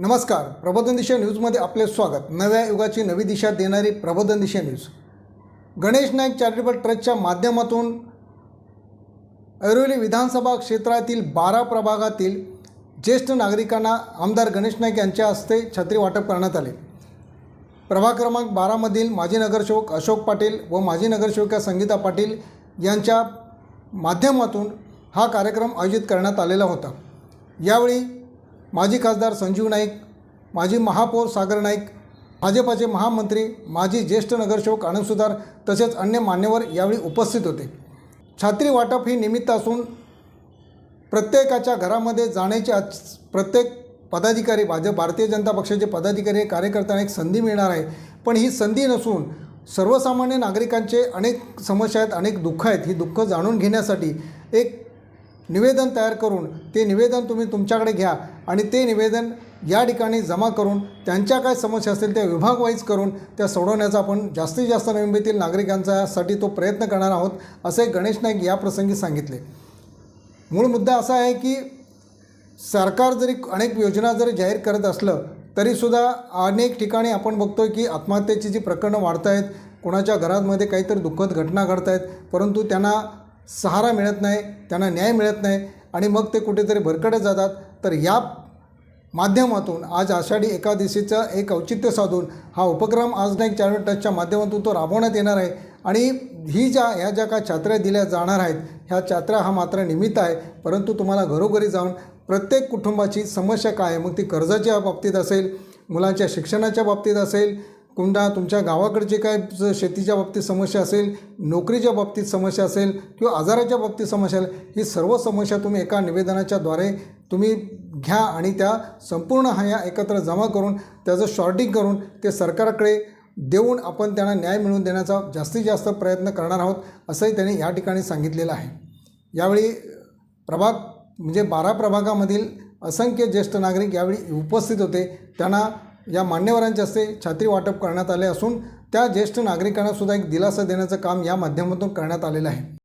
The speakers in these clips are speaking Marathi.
नमस्कार प्रबोधन दिशा न्यूजमध्ये आपले स्वागत. नव्या युगाची नवी दिशा देणारी प्रबोधन दिशा न्यूज. गणेश नाईक चॅरिटेबल ट्रस्टच्या माध्यमातून ऐरोली विधानसभा क्षेत्रातील बारा प्रभागातील ज्येष्ठ नागरिकांना आमदार गणेश नाईक यांच्या हस्ते छत्री वाटप करण्यात आले. प्रभाग क्रमांक बारामधील माजी नगरसेवक अशोक पाटील व माजी नगरसेविका संगीता पाटील यांच्या माध्यमातून हा कार्यक्रम आयोजित करण्यात आलेला होता. यावेळी माजी खासदार संजीव नाईक माजी महापौर सागर नाईक भाजपाचे महामंत्री माजी ज्येष्ठ नगरसेवक आनंद सुधार तसेच अन्य मान्यवर यावेळी उपस्थित होते. छात्री वाटप ही निमित्त असून प्रत्येकाच्या घरामध्ये जाण्याची आज प्रत्येक पदाधिकारी भाजप भारतीय जनता पक्षाचे पदाधिकारी कार्यकर्त्यांना एक संधी मिळणार आहे. पण ही संधी नसून सर्वसामान्य नागरिकांचे अनेक समस्या आहेत अनेक दुःख आहेत. ही दुःख जाणून घेण्यासाठी एक निवेदन तयार करून ते निवेदन तुम्ही तुमच्याकडे घ्या. आणि ते निवेदन या ठिकाणी जमा करून त्यांच्या काय समस्या असतील त्या विभागवाईज करून त्या सोडवण्याचा आपण जास्तीत जास्त मुंबईतील नागरिकांच्यासाठी तो प्रयत्न करणार आहोत असे गणेश नाईक या प्रसंगी सांगितले. मूळ मुद्दा असा आहे की सरकार जरी अनेक योजना जरी जाहीर करत असलं तरीसुद्धा अनेक ठिकाणी आपण बघतो की आत्महत्येची जी प्रकरणं वाढत आहेत कोणाच्या घरामध्ये काहीतरी दुःखद घटना घडत आहेत परंतु त्यांना सहारा मिळत नाही त्यांना न्याय मिळत नाही आणि मग ते कुठेतरी भरकटत जातात. तर या माध्यमातून आज आषाढी एकादशीचं एक औचित्य साधून हा उपक्रम आज नाईक चॅनल टचच्या माध्यमातून तो राबवण्यात येणार आहे. आणि ही ज्या ह्या ज्या काय छात्र्या दिल्या जाणार आहेत ह्या छात्रा हा मात्र निमित्त आहे. परंतु तुम्हाला घरोघरी जाऊन प्रत्येक कुटुंबाची समस्या काय आहे मग ती कर्जाच्या बाबतीत असेल मुलांच्या शिक्षणाच्या बाबतीत असेल कुंडा तुमच्या गावाकडचे काय ज- शेतीच्या बाबतीत समस्या असेल नोकरीच्या बाबतीत समस्या असेल किंवा आजाराच्या बाबतीत समस्या असेल ही सर्व समस्या तुम्ही एका निवेदनाच्या द्वारे तुम्ही घ्या आणि त्या संपूर्ण ह्या एकत्र जमा करून त्याचं शॉर्टिंग करून ते सरकारकडे देऊन आपण त्यांना न्याय मिळवून देण्याचा जास्तीत जास्त प्रयत्न करणार आहोत असंही त्यांनी या ठिकाणी सांगितलेलं आहे. यावेळी प्रभाग म्हणजे बारा प्रभागामधील असंख्य ज्येष्ठ नागरिक यावेळी उपस्थित होते. त्यांना या मान्यवरांच्या हस्ते छात्री वाटप करण्यात आले असून त्या ज्येष्ठ नागरिकांनासुद्धा एक दिलासा देण्याचं काम या माध्यमातून करण्यात आलेलं आहे.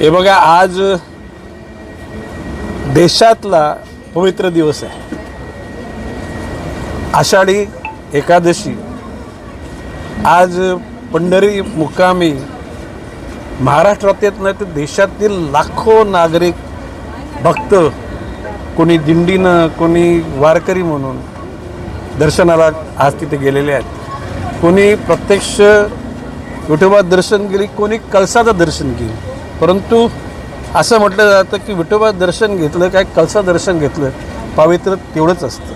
हे बघा आज देशातला पवित्र दिवस आहे. आषाढी एकादशी. आज पंढरी मुक्कामी महाराष्ट्रात येत नाही तर देशातील लाखो नागरिक भक्त कोणी दिंडीनं कोणी वारकरी म्हणून दर्शनाला आज तिथे गेलेले आहेत. कोणी प्रत्यक्ष विठोबा दर्शन केली कोणी कळसाचं दर्शन केली. परंतु असं म्हटलं जातं की विठोबा दर्शन घेतलं काय कलसा दर्शन घेतलं पवित्र तेवढंच असतं.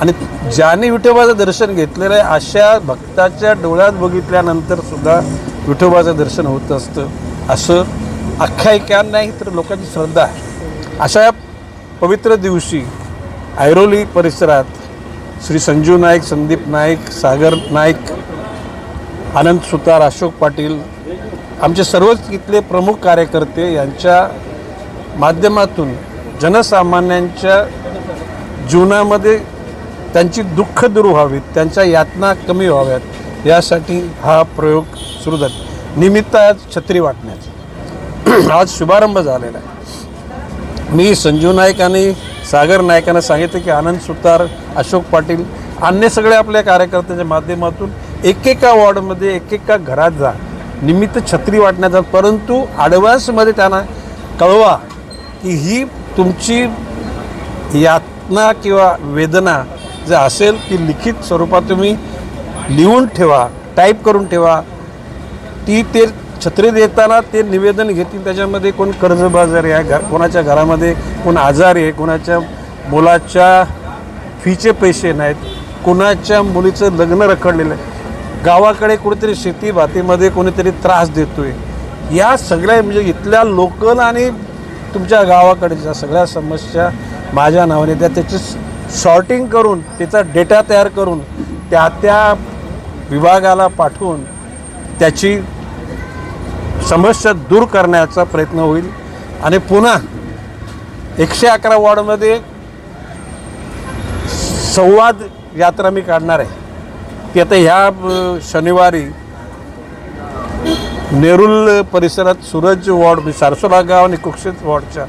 आणि ज्याने विठोबाचं दर्शन घेतलेलं आहे अशा भक्ताच्या डोळ्यात बघितल्यानंतर सुद्धा विठोबाचं दर्शन होत असतं. असं आख्यायिका नाही तर लोकांची श्रद्धा आहे. अशा पवित्र दिवशी ऐरोली परिसरात श्री संजू नाईक संदीप नाईक सागर नाईक आनंद सुतार अशोक पाटील आमचे सर्वच इथले प्रमुख कार्यकर्ते यांच्या माध्यमातून जनसामान्यांच्या जीवनामध्ये त्यांची दुःख दूर व्हावीत त्यांच्या यातना कमी व्हाव्यात यासाठी हा प्रयोग सुरू झाला. निमित्त आज छत्री वाटण्याचा. आज शुभारंभ झालेला आहे. मी संजीव नाईक आणि सागर नायकांना सांगितलं की आनंद सुतार अशोक पाटील अन्य सगळे आपल्या कार्यकर्त्यांच्या माध्यमातून एकेका वॉर्डमध्ये एकेका घरात जा. निमित्त छत्री वाटण्याचा परंतु ॲडव्हान्समध्ये त्यांना कळवा की ही तुमची यातना किंवा वेदना जर असेल ती लिखित स्वरूपात तुम्ही लिहून ठेवा टाईप करून ठेवा ती ते छत्री देताना ते निवेदन घेतील. त्याच्यामध्ये कोण कर्जबाजारी आहे घर कोणाच्या घरामध्ये कोण आजारी आहे कोणाच्या मुलाच्या फीचे पैसे नाहीत कोणाच्या मुलीचं लग्न रखडलेलं आहे. गावाकडे कुठेतरी शेती भातीमध्ये कोणीतरी त्रास देतोय. या सगळ्या म्हणजे इथल्या लोकल आणि तुमच्या गावाकडच्या सगळ्या समस्या माझ्या नावाने त्या त्याची शॉर्टिंग करून त्याचा डेटा तयार करून त्या त्या विभागाला पाठवून त्याची समस्या दूर करण्याचा प्रयत्न होईल. आणि पुन्हा एकशे अकरा वॉर्डमध्ये संवाद यात्रा मी काढणार आहे. ती आता ह्या शनिवारी नेरुल परिसरात सूरज वॉर्ड म्हणजे सारसोला गाव आणि कुक्षित वॉर्डच्या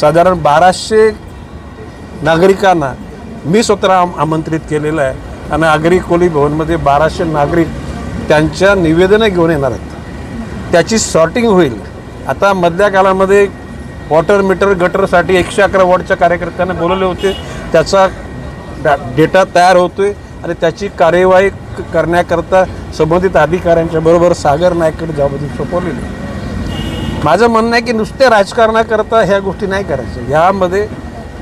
साधारण बाराशे नागरिकांना मी स्वतः आम आमंत्रित केलेलं आहे. आणि आगरी कोली भवनमध्ये बाराशे नागरिक त्यांच्या निवेदनं घेऊन येणार आहेत. त्याची सॉर्टिंग होईल. आता मधल्या काळामध्ये वॉटर मीटर गटरसाठी एकशे अकरा वॉर्डच्या कार्यकर्त्यांना बोलवले होते. त्याचा डा डेटा तयार होतो आहे आणि त्याची कार्यवाही क- करण्याकरता संबंधित अधिकाऱ्यांच्या बरोबर सागर नाईककडे जबाबदारी सोपवलेली. माझं म्हणणं आहे की नुसते राजकारणाकरता ह्या गोष्टी नाही करायच्या. यामध्ये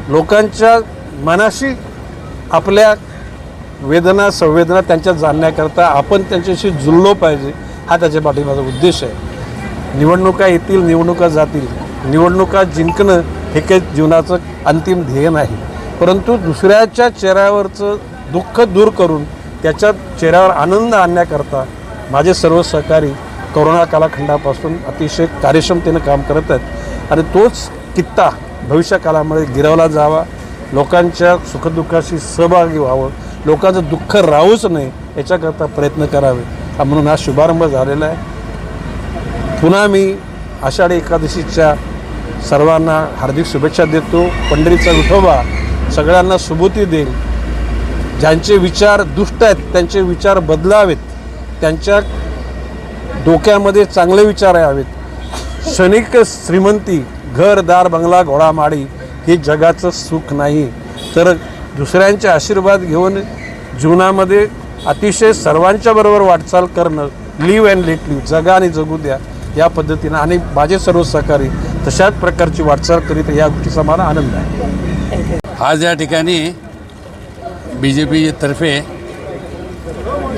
लोकांच्या मनाशी आपल्या वेदना संवेदना त्यांच्या जाणण्याकरता आपण त्यांच्याशी जुळलो पाहिजे हा त्याच्या पाठीमाचा उद्देश आहे. निवडणुका येतील निवडणुका जातील. निवडणुका जिंकणं हे काही जीवनाचं अंतिम ध्येय नाही. परंतु दुसऱ्याच्या चेहऱ्यावरचं दुःख दूर करून त्याच्या चेहऱ्यावर आनंद आणण्याकरता माझे सर्व सहकारी कोरोना कालखंडापासून अतिशय कार्यक्षमतेनं काम करत आहेत. आणि तोच कित्ता भविष्य काळामध्ये गिरवला जावा लोकांच्या सुखदुःखाशी सहभागी व्हावं लोकांचं दुःख राहूच नये याच्याकरता प्रयत्न करावे. हा म्हणून हा शुभारंभ झालेला आहे. पुन्हा मी आषाढी एकादशीच्या सर्वांना हार्दिक शुभेच्छा देतो. पंढरीचा विठोबा सगळ्यांना सुबुती देईल. ज्यांचे विचार दुष्ट आहेत त्यांचे विचार बदलावेत त्यांच्या डोक्यामध्ये चांगले विचार यावेत. क्षणिक श्रीमंती घरदार बंगला घोडामाडी हे जगाचं सुख नाही. तर दुसऱ्यांचे आशीर्वाद घेऊन जीवनामध्ये अतिशय सर्वांच्या बरोबर वाटचाल करणं लिव्ह अँड लेट लिव्ह जगा आणि जगू द्या या पद्धतीनं. आणि माझे सर्व सहकारी तशाच प्रकारची वाटचाल करीत या गोष्टीचा मला आनंद आहे. आज या ठिकाणी बी जे पीतर्फे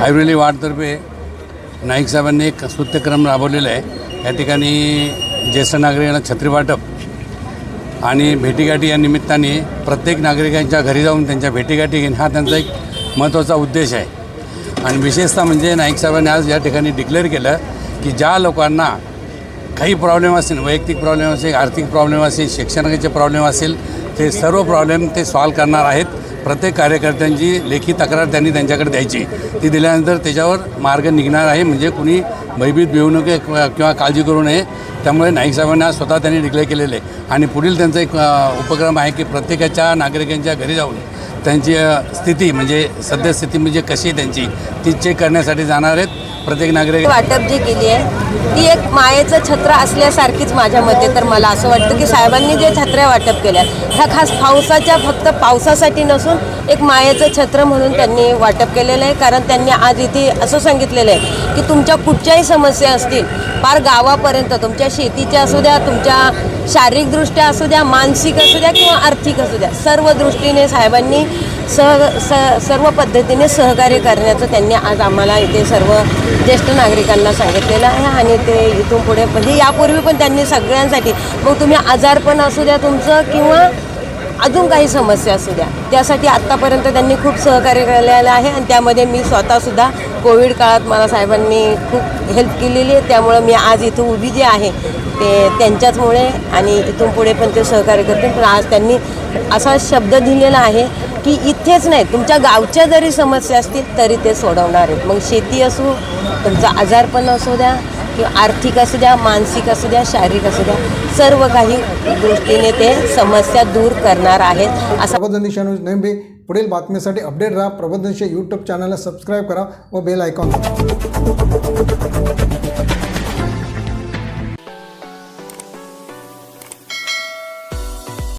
ऐरोली वार्डतर्फे नाईक साहेबांनी एक स्तुत्यक्रम राबवलेला आहे. या ठिकाणी ज्येष्ठ नागरिकांना छत्री वाटप आणि भेटीगाठी या निमित्ताने प्रत्येक नागरिकांच्या घरी जाऊन त्यांच्या भेटीगाठी घेणे हा त्यांचा एक महत्त्वाचा उद्देश आहे. आणि विशेषतः म्हणजे नाईक साहेबांनी आज या ठिकाणी डिक्लेअर केलं की ज्या लोकांना काही प्रॉब्लेम असेल वैयक्तिक प्रॉब्लेम असेल आर्थिक प्रॉब्लेम असेल शिक्षणाचे प्रॉब्लेम असेल ते सर्व प्रॉब्लेम ते सॉल्व करणार आहेत. प्रत्येक कार्यकर्त्यांची लेखी तक्रार त्यांनी त्यांच्याकडे द्यायची. ती दिल्यानंतर त्याच्यावर मार्ग निघणार आहे म्हणजे कुणी भयभीत भिवू नये किंवा काळजी करू नये. त्यामुळे नाईक साहेबांना स्वतः त्यांनी डिक्लेअर केलेलं आहे. आणि पुढील त्यांचा एक उपक्रम आहे की प्रत्येकाच्या नागरिकांच्या घरी जाऊन त्यांची स्थिती म्हणजे सद्यस्थिती म्हणजे कशी आहे त्यांची ती चेक करण्यासाठी जाणार आहेत. प्रत्येक नागरिक वाटप जी केली आहे ती एक मायेचं छत्र असल्यासारखीच माझ्या मते तर मला असं वाटतं की साहेबांनी जे छत्र्या वाटप केल्या ह्या खास पावसाच्या फक्त पावसासाठी नसून एक मायेचं छत्र म्हणून त्यांनी वाटप केलेलं आहे. कारण त्यांनी आज इथे असं सांगितलेलं आहे की तुमच्या कुठच्याही समस्या असतील फार गावापर्यंत तुमच्या शेतीच्या असू द्या तुमच्या शारीरिकदृष्ट्या असू द्या मानसिक असू द्या किंवा आर्थिक असू द्या सर्व दृष्टीने साहेबांनी सह स सर्व पद्धतीने सहकार्य करण्याचं त्यांनी आज आम्हाला इथे सर्व ज्येष्ठ नागरिकांना सांगितलेलं आहे आणि ते इथून पुढे म्हणजे यापूर्वी पण त्यांनी सगळ्यांसाठी मग तुम्ही आजारपण असू द्या तुमचं किंवा अजून काही समस्या असू द्या. त्यासाठी आत्तापर्यंत त्यांनी खूप सहकार्य केलेलं आहे आणि त्यामध्ये मी स्वतःसुद्धा कोविड काळात मला साहेबांनी खूप हेल्प केलेली आहे. त्यामुळं मी आज इथं उभी जी आहे ते त्यांच्याचमुळे आणि इथून पुढे पण ते सहकार्य करते पण आज त्यांनी असा शब्द दिलेला आहे की इथेच नाही तुमच्या गावच्या जरी समस्या असतील तरी ते सोडवणार आहेत. मग शेती असू तुमचं आजारपण असू द्या किंवा आर्थिक असू द्या मानसिक असू द्या शारीरिक असू द्या सर्व काही दृष्टीने ते समस्या दूर करणार आहेत. असं प्रबोधन दिशा न्यूज नेहमी पुढील बातमीसाठी अपडेट राहा. प्रबोधन यूट्यूब चॅनलला सबस्क्राईब करा व बेल आयकॉन